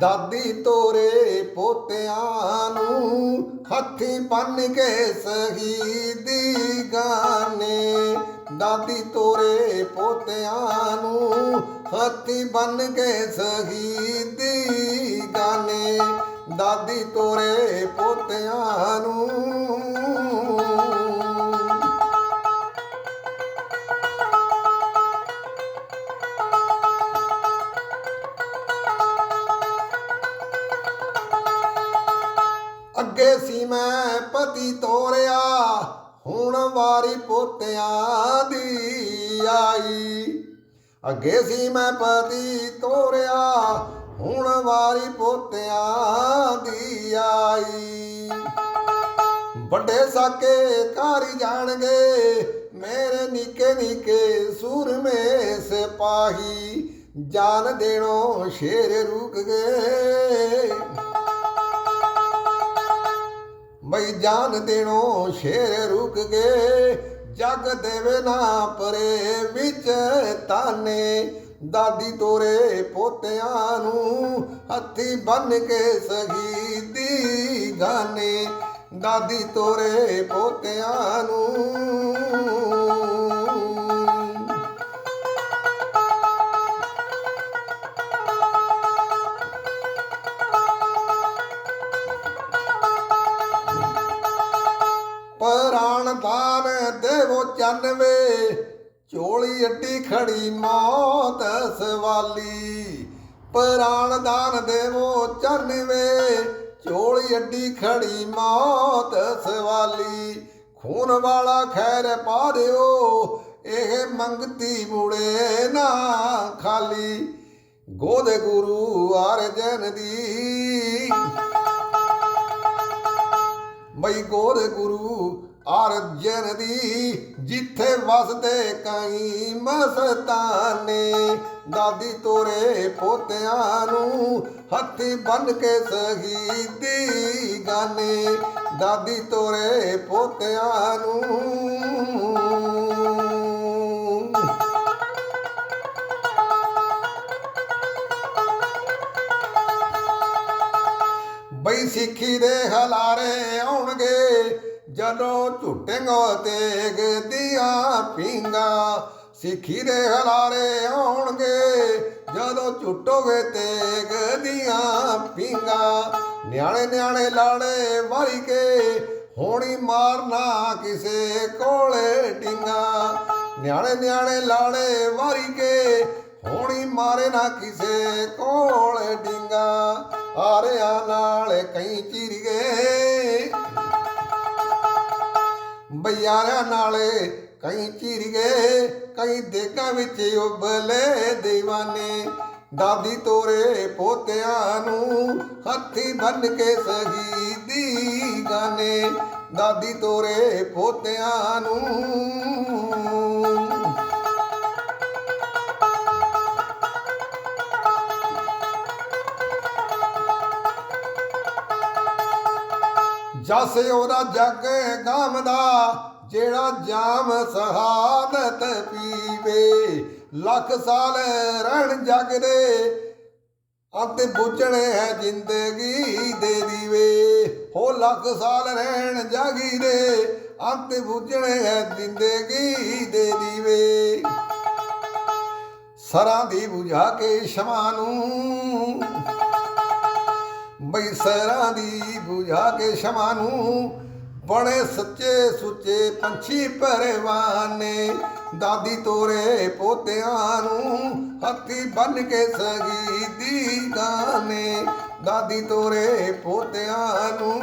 ਦਾਦੀ ਤੋਰੇ ਪੋਤਿਆਂ ਨੂੰ ਹੱਥੀ ਬੰਨ ਕੇ ਸ਼ਹੀਦੀ ਗਾਣੇ ਦਾਦੀ ਤੋਰੇ ਪੋਤਿਆਂ ਨੂੰ ਹੱਥੀ ਬੰਨ ਕੇ ਸ਼ਹੀਦੀ ਗਾਣੇ ਦਾਦੀ ਤੋਰੇ ਪੋਤਿਆਂ ਨੂੰ ਮੈਂ ਪਤੀ ਤੋਰਿਆ, ਹੁਣ ਵਾਰੀ ਪੋਤਿਆਂ ਦੀ ਆਈ। ਅੱਗੇ ਸੀ ਮੈਂ ਪਤੀ ਤੋਰਿਆ, ਹੁਣ ਵਾਰੀ ਪੋਤਿਆਂ ਦੀ ਆਈ। ਵੱਡੇ ਸਾਕੇ ਕਾਰੀ ਜਾਣਗੇ, ਮੇਰੇ ਨਿੱਕੇ ਨਿੱਕੇ ਸੂਰਮੇ ਸਿਪਾਹੀ। ਜਾਨ ਦੇਣੋ ਸ਼ੇਰ ਰੁਕ ਗਏ। ਬਈ ਜਾਨ ਦੇਣੋ ਸ਼ੇਰ ਰੁਕ ਗਏ ਜਗ ਦੇਵੇ ਨਾ ਪਰੇ ਵਿੱਚ ਤਾਨੇ। ਦਾਦੀ ਤੋਰੇ ਪੋਤਿਆਂ ਨੂੰ ਹੱਥੀ ਬੰਨ ਕੇ ਸ਼ਹੀਦੀ ਗਾਨੇ। ਦਾਦੀ ਤੋਰੇ ਪੋਤਿਆਂ ਨੂੰ ਦਾਨ ਦੇਵੋ ਚੰਨਵੇ। ਝੋਲੀ ਅੱਡੀ ਖੜੀ ਮੌਤ ਸਵਾਲੀ। ਪ੍ਰਾਣ ਦਾਨ ਦੇਵੋ ਚੰਨਵੇ। ਚੋਲੀ ਅੱਡੀ ਖੜੀ ਮੌਤ ਸਵਾਲੀ। ਖੂਨ ਵਾਲਾ ਖੈਰ ਪਾ ਦਿਓ, ਇਹ ਮੰਗਤੀ ਮੁੜੇ ਨਾ ਖਾਲੀ। ਗੋਦੇ ਗੁਰੂ ਅਰਜਨ ਦੀ। ਬਈ ਗੋਰ ਗੁਰੂ ਅਰਜਨ ਦੀ ਜਿੱਥੇ ਵਸਦੇ ਕਈ ਮਸਤਾਨੇ, ਦਾਦੀ ਤੋਰੇ ਪੋਤਿਆਂ ਨੂੰ ਹੱਥੀ ਬੰਨ ਕੇ ਸ਼ਹੀਦੀ ਗਾਨੇ, ਦਾਦੀ ਤੋਰੇ ਪੋਤਿਆਂ ਨੂੰ। ਬਈ ਸਿੱਖੀ ਦੇ ਹਲਾਰੇ ਆਉਣਗੇ ਜਦੋਂ ਝੁੱਟੇਂਗੋ ਤੇਗ ਦੀਆਂ ਪਿੰਗਾ ਸਿੱਖੀ ਦੇ ਹਲਾਰੇ ਆਉਣਗੇ। ਜਦੋਂ ਝੁੱਟੋਗੇ ਤੇਗ ਦੀਆਂ ਪਿੰਗਾ ਨਿਆਣੇ ਨਿਆਣੇ ਲਾੜੇ ਵਾਰੀ ਕੇ ਹੋਣੀ ਮਾਰਨਾ ਕਿਸੇ ਕੋਲੇ ਟਿੰਗਾ। ਨਿਆਣੇ ਨਿਆਣੇ ਲਾੜੇ ਵਾਰੀ ਕੇ ਹੋਣੀ ਮਾਰੇ ਨਾ ਕਿਸੇ ਕੋਲ ਡਿੰਗਾ ਆਰਿਆਂ ਨਾਲ ਕਈ ਚਿਰ ਬਈਆਰਿਆਂ ਨਾਲੇ ਕਈ ਚਿਰ ਗਏ, ਕਈ ਦੇਕਾਂ ਵਿੱਚ ਉਬਲੇ دیਵਾਨੇ ਦਾਦੀ ਤੋਰੇ ਪੋਤਿਆਂ ਨੂੰ ਹੱਥੀ ਬੰਨ ਕੇ ਸ਼ਹੀਦੀ ਗਾਨੇ। ਦਾਦੀ ਤੋਰੇ ਪੋਤਿਆਂ ਨੂੰ ਜਸ ਉਹਦਾ ਜਗ ਗਾਵਦਾ ਜਿਹੜਾ ਜਾਮ ਸ਼ਹਾਦਤ ਪੀਵੇ। ਲੱਖ ਸਾਲ ਰਹਿਣ ਜਗ ਦੇ ਅੰਤ ਬੁੱਝਣੇ ਹੈ ਜ਼ਿੰਦਗੀ ਦੇ ਦੀਵੇ। ਹੋ ਲੱਖ ਸਾਲ ਰਹਿਣ ਜਾਗੀ ਦੇ ਅੰਤ ਬੁੱਝਣੇ ਹੈ ਜ਼ਿੰਦਗੀ ਦੇ ਦੀਵੇ। ਸਰਾਂ ਦੀ 부ਝਾ ਕੇ ਸ਼ਮਾ ਨੂੰ ਬਈ ਸਰਾਂ ਦੀ ਬੁਝਾ ਕੇ ਸ਼ਮਾ ਨੂੰ ਬਣੇ ਸੱਚੇ ਸੁੱਚੇ ਪੰਛੀ ਪਰਵਾਨੇ ਦਾਦੀ ਤੋਰੇ ਪੋਤਿਆਂ ਨੂੰ ਹੱਥੀ ਬੰਨ ਕੇ ਸ਼ਹੀਦੀ ਗਾਨੇ ਦਾਦੀ ਤੋਰੇ ਪੋਤਿਆਂ ਨੂੰ